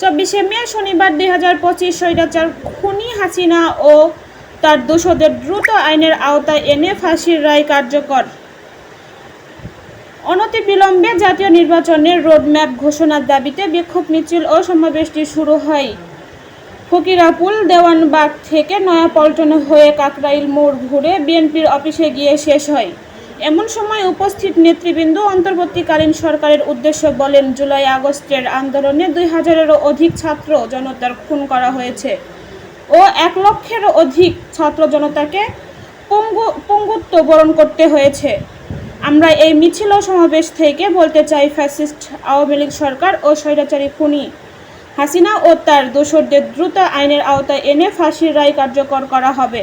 চব্বিশে মে, শনিবার দুই হাজার পঁচিশ স্বৈরাচার খুনি হাসিনা ও তার দোষদের দ্রুত আইনের আওতায় এনে ফাঁসির রায় কার্যকর। অনতিবিলম্বে জাতীয় নির্বাচনের রোডম্যাপ ঘোষণার দাবিতে বিক্ষোভ মিছিল ও সমাবেশটি শুরু হয়। ফকিরাপুল, দেওয়ানবাগ থেকে নয়াপল্টন হয়ে কাকরাইল মোড় ঘুরে বিএনপির অফিসে গিয়ে শেষ হয়। এমন সময় উপস্থিত নেতৃবৃন্দ অন্তর্বর্তীকালীন সরকারের উদ্দেশ্যে বলেন, জুলাই আগস্টের আন্দোলনে দুই হাজারেরও অধিক ছাত্র জনতার খুন করা হয়েছে ও এক লক্ষেরও অধিক ছাত্র জনতাকে পঙ্গু, পঙ্গুত্ব বরণ করতে হয়েছে। আমরা এই মিছিল সমাবেশ থেকে বলতে চাই, ফ্যাসিস্ট আওয়ামী লীগ সরকার ও স্বৈরাচারী খুনি হাসিনা ও তার দোসরদের দ্রুত আইনের আওতায় এনে ফাঁসির রায় কার্যকর করা হবে।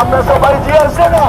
আমরা সবাই জিয়ার সেনা